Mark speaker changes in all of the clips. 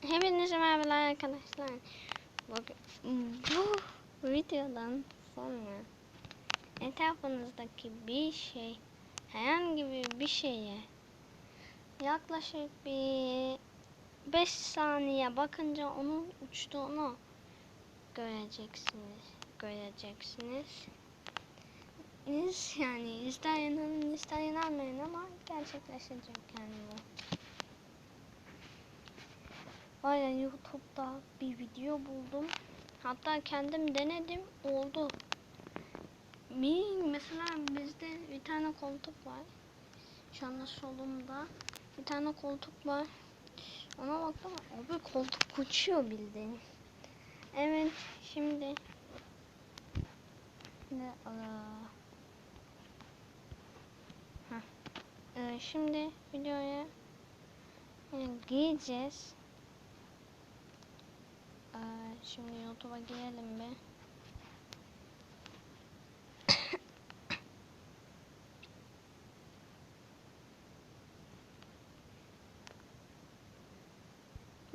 Speaker 1: Hepinize merhabalar arkadaşlar. Bugün bu videodan sonra etrafınızdaki bir şey, herhangi bir bir şeye yaklaşık bir 5 saniye bakınca onun uçtuğunu göreceksiniz. Göreceksiniz. Yani ister inanın ister inanmayın ama gerçekleşecek yani bu. Aynen YouTube'da bir video buldum. Hatta kendim denedim oldu. Mesela bizde bir tane koltuk var. Şu anda solumda bir tane koltuk var. Ona baktım abi koltuk uçuyor bildiğin. Evet şimdi ne. Ee, şimdi videoya gireceğiz. Şimdi YouTube'a girelim bir.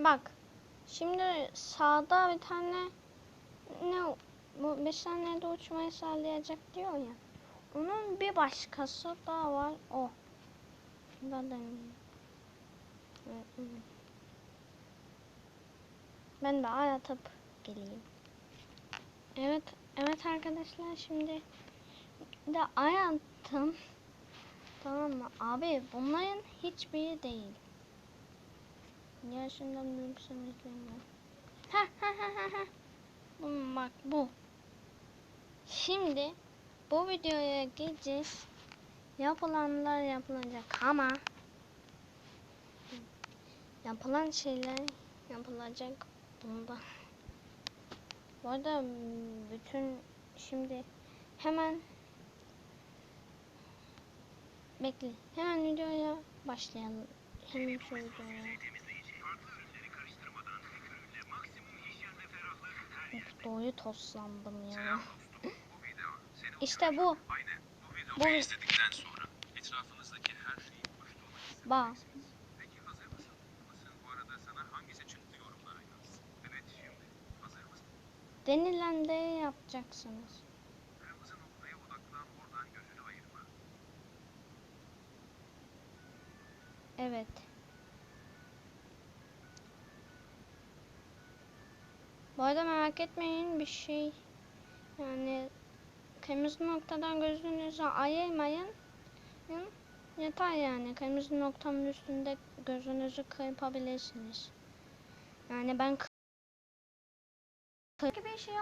Speaker 1: Bak. Şimdi sağda bir tane ne bu 5 saniyede uçmayı sağlayacak diyor ya. Onun bir başkası daha var. O. Ben de ben de aratıp geleyim. Evet, evet arkadaşlar şimdi de arattım. Tamam mı? Abi bunların hiçbiri değil. Yaşından büyük sanatlarım Ha ha ha ha ha. Bak bu. Şimdi bu videoya gireceğiz. Yapılanlar yapılacak ama yapılan şeyler yapılacak bunda. Bu arada bütün şimdi hemen bekle. Hemen videoya başlayalım. Hemen şu videoya. Of, Doğru toslandım ya. İşte bu.
Speaker 2: Aynen. Bu
Speaker 1: Bu-
Speaker 2: izledikten sonra etrafınızdaki her şeyin uçtuğunu
Speaker 1: Bak. Denilen de yapacaksınız. Evet. Bu arada merak etmeyin bir şey yani kırmızı noktadan gözünüzü ayırmayın. Yeter yani kırmızı noktanın üstünde gözünüzü kırpabilirsiniz. Yani ben Peki bir şeye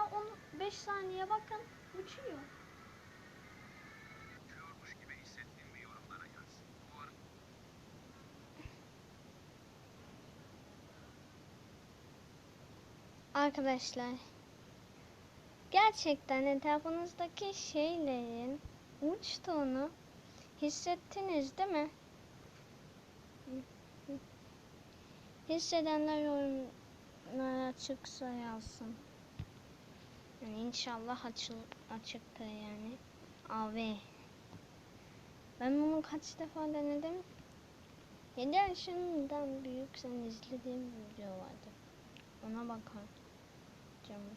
Speaker 1: 15 saniye bakın uçuyor.
Speaker 2: Uçuyormuş gibi hissettin mi yorumlara yaz. Bu arada
Speaker 1: Arkadaşlar gerçekten etrafınızdaki şeylerin uçtuğunu hissettiniz değil mi? Hissedenler yorumlara açıksa yazsın. Yani inşallah açıl açıktır yani. Abi. Ben bunu kaç defa denedim? 7 yaşından büyük sen izlediğim video vardı. Ona bakar. Canım.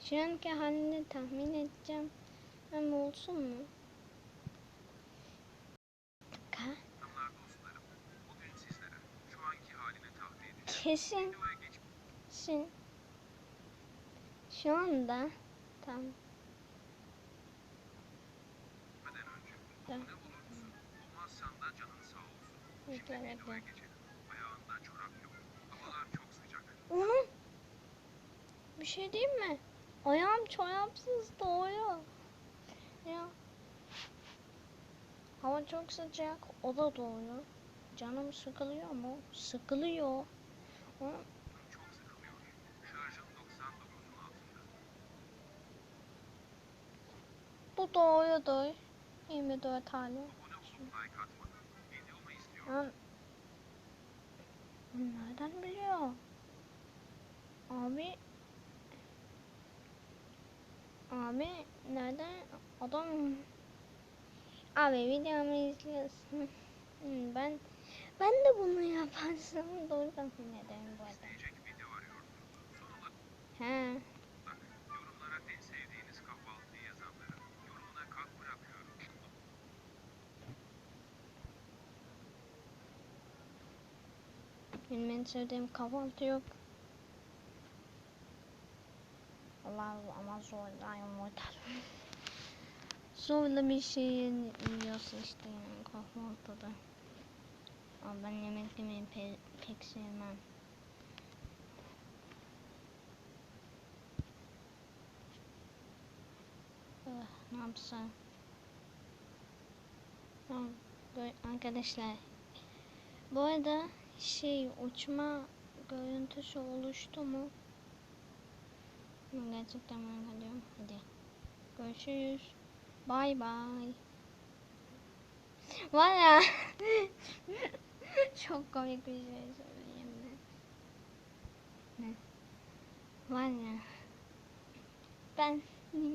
Speaker 1: Şu anki halini tahmin edeceğim. Ama olsun mu? Kesin Şimdi şu anda tam onun bir şey diyeyim mi? Ayağım çorapsız doğuyor. Ya. Hava çok sıcak. O da doğuyor. Canım sıkılıyor mu? Sıkılıyor. Ama
Speaker 2: Çok sıkılıyor. Şarjım 99'un altında.
Speaker 1: bu doğuyordur. 24 hali. Ha. Nereden biliyor? Abi Abi nereden adam Abi videomu izliyorsun. Ben ben de bunu yaparsam doğru tahmin ederim bu arada. He. Benim en sevdiğim kahvaltı yok. Allah ama zor da yumurta. Zorla bir şey yiyorsun işte yani kahvaltıda. Ama ben yemek yemeyi pe- pek sevmem. Ah, ne yapsam? Arkadaşlar bu arada şey uçma görüntüsü oluştu mu? Ben gerçekten merak ediyorum. Hadi. Görüşürüz. Bay bay. Var ya. Çok komik bir şey söyleyeyim mi? Ne? Var ya. Ben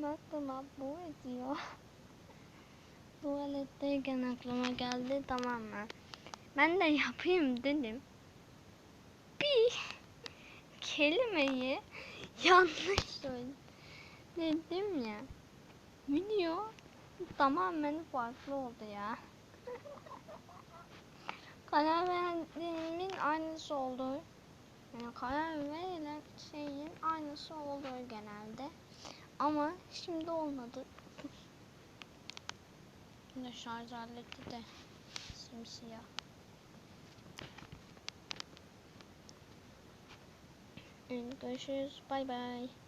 Speaker 1: aklıma bu ediyor. Tuvaletteyken aklıma geldi tamam mı? Ben de yapayım dedim. Kelimeyi yanlış söyledim ya. Video tamamen farklı oldu ya. karar verdiğimin aynısı oldu. Yani karar verilen şeyin aynısı oldu genelde. Ama şimdi olmadı. Şimdi şarj aleti de simsiyah. Evet, görüşürüz. Bay bay.